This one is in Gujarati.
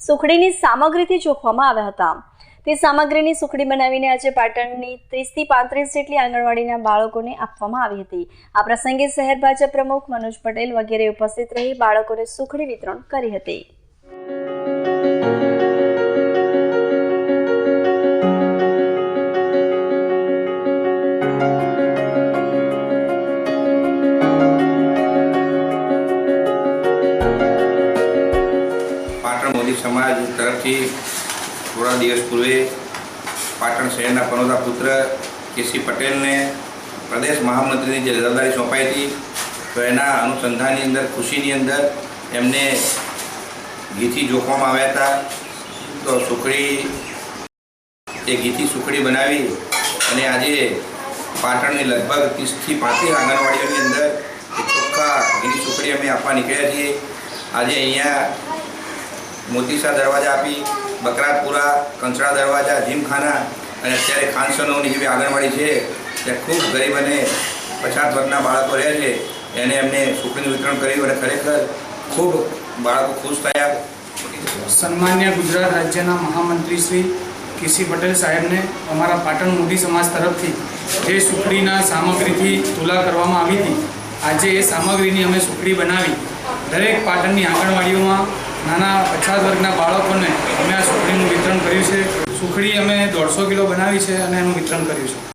સુખડીની સામગ્રીથી જોખવામાં આવ્યા હતા. તે સામગ્રીની સુખડી બનાવીને આજે પાટણની ત્રીસથી પાંત્રીસ જેટલી આંગણવાડીના બાળકોને આપવામાં આવી હતી. આ પ્રસંગે શહેર ભાજપ પ્રમુખ મનોજ પટેલ વગેરે ઉપસ્થિત રહી બાળકોને સુખડી વિતરણ કરી હતી. thank મોદી સમાજ તરફથી થોડા દિવસ પૂર્વે પાટણ શહેરના પનોતા પુત્ર કેસી પટેલને પ્રદેશ મહામંત્રીની જે જવાબદારી સોંપાઈ હતી, તો એના અનુસંધાનની અંદર, ખુશીની અંદર એમને ઘીથી જોખવામાં આવ્યા હતા. તો સુખડી એ ઘીથી સુખડી બનાવી અને આજે પાટણની લગભગ ત્રીસથી પાંત્રીસ આંગણવાડીઓની અંદર ચોખ્ખા ઘીની સુખડી અમે આપવા નીકળ્યા છીએ. આજે અહીંયા મોતીસા દરવાજા આપી, બકરાતપુરા કંચડા દરવાજા જીમખાના અને અત્યારે ખાનસનોની જેવી આંગણવાડી છે ત્યાં ખૂબ ગરીબ અને પછાત વર્ગના બાળકો રહે છે, એને એમને સુખડીનું વિતરણ કર્યું અને ખરેખર ખૂબ બાળકો ખુશ થયા. સન્માન્ય ગુજરાત રાજ્યના મહામંત્રી શ્રી કેસી પટેલ સાહેબને અમારા પાટણ મોદી સમાજ તરફથી જે સુખડીના સામગ્રીથી તુલા કરવામાં આવી હતી, આજે એ સામગ્રીની અમે સુખડી બનાવી. દરેક પાટણની આંગણવાડીઓમાં નાના પછાત વર્ગના બાળકોને અમે આ સુખડીનું વિતરણ કર્યું છે. સુખડી અમે દોઢસો કિલો બનાવી છે અને એનું વિતરણ કર્યું છે.